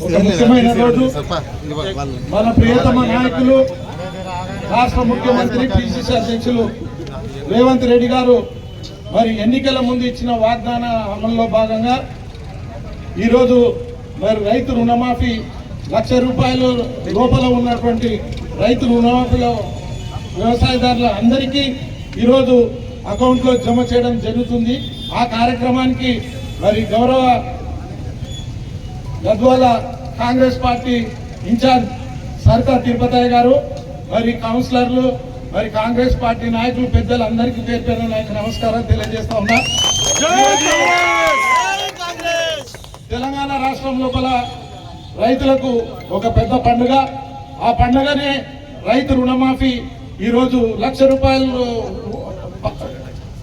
ముఖ్యమైన రోజు మన ప్రియతమ నాయకులు రాష్ట్ర ముఖ్యమంత్రి పిసిసి అధ్యక్షులు రేవంత్ రెడ్డి గారు మరి ఎన్నికల ముందు ఇచ్చిన వాగ్దాన అమల్లో భాగంగా ఈరోజు మరి రైతు రుణమాఫీ లక్ష రూపాయలు లోపల ఉన్నటువంటి రైతు రుణమాఫీలో వ్యవసాయదారుల అందరికీ ఈరోజు అకౌంట్లో జమ చేయడం జరుగుతుంది. ఆ కార్యక్రమానికి మరి గౌరవ గద్వాల కాంగ్రెస్ పార్టీ ఇన్ఛార్జ్ సరితా తిరుపతయ్య గారు మరి కౌన్సిలర్లు మరి కాంగ్రెస్ పార్టీ నాయకులు పెద్దలు అందరికీ పేరు పేరు నాకు నమస్కారం తెలియజేస్తా ఉన్నా. తెలంగాణ రాష్ట్రం లోపల రైతులకు ఒక పెద్ద పండుగ. ఆ పండుగనే రైతు రుణమాఫీ. ఈరోజు లక్ష రూపాయలు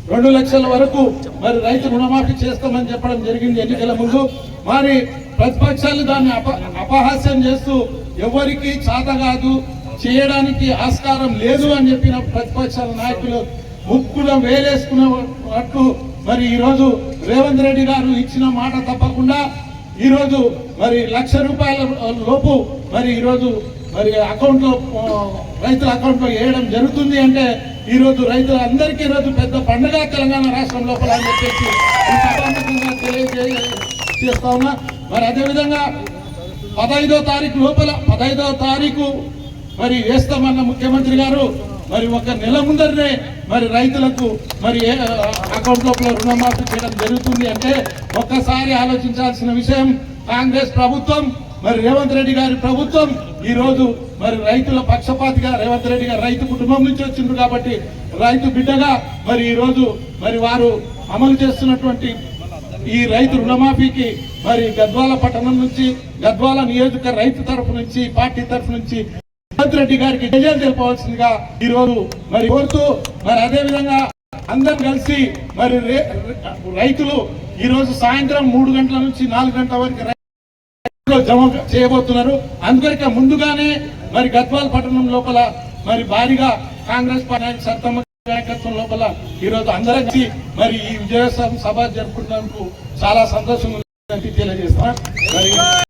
రెండు లక్షల వరకు మరి రైతు రుణమాఫీ చేస్తామని చెప్పడం జరిగింది ఎన్నికల ముందు. మరి ప్రతిపక్షాలు దాన్ని అప అపహాస్యం చేస్తూ ఎవరికి చేత కాదు చేయడానికి ఆస్కారం లేదు అని చెప్పిన ప్రతిపక్షాల నాయకులు ముక్కున వేలేసుకున్నట్టు మరి ఈరోజు రేవంత్ రెడ్డి గారు ఇచ్చిన మాట తప్పకుండా ఈరోజు మరి లక్ష రూపాయల లోపు మరి ఈరోజు మరి అకౌంట్లో రైతుల అకౌంట్లో వేయడం జరుగుతుంది అంటే ఈరోజు రైతులు అందరికీ ఈరోజు పెద్ద పండుగ తెలంగాణ రాష్ట్రం లోపల అని చెప్పేసి తెలియజేస్తా ఉన్నా. మరి అదేవిధంగా పదహైదో తారీఖు లోపల పదహైదో తారీఖు మరి వేస్తామన్న ముఖ్యమంత్రి గారు మరి ఒక నెల ముందరనే మరి రైతులకు మరి అకౌంట్ లోపల రుణమాఫీ చేయడం జరుగుతుంది అంటే ఒక్కసారి ఆలోచించాల్సిన విషయం కాంగ్రెస్ ప్రభుత్వం మరి రేవంత్ రెడ్డి గారి ప్రభుత్వం ఈ రోజు మరి రైతుల పక్షపాతిగా రేవంత్ రెడ్డి గారు రైతు కుటుంబం నుంచి వచ్చిండ్రు కాబట్టి రైతు బిడ్డగా మరి ఈ రోజు మరి వారు అమలు చేస్తున్నటువంటి ఈ రైతు రుణమాఫీకి మరి గద్వాల పట్టణం నుంచి గద్వాల నియోజక రైతు తరఫు నుంచి పార్టీ తరఫు నుంచి రేవంత్ రెడ్డి గారికి విజయం తెలపవలసిందిగా ఈ రోజు మరి కోరుతూ మరి అదే విధంగా అందరం కలిసి మరి రే- రైతులు ఈ రోజు సాయంత్రం మూడు గంటల నుంచి నాలుగు గంటల వరకు రైతులు జమ చేయబోతున్నారు. అందుకొరకే ముందుగానే మరి గద్వాల పట్టణం లోపల మరి భారీగా కాంగ్రెస్ పార్టీ సత్తమ్మ నాయకత్వం లోపల ఈ రోజు అందరం మరి ఈ విజయోత్సవం సభ జరుపుకున్నందుకు చాలా సంతోషం ఉందని తెలియజేస్తాం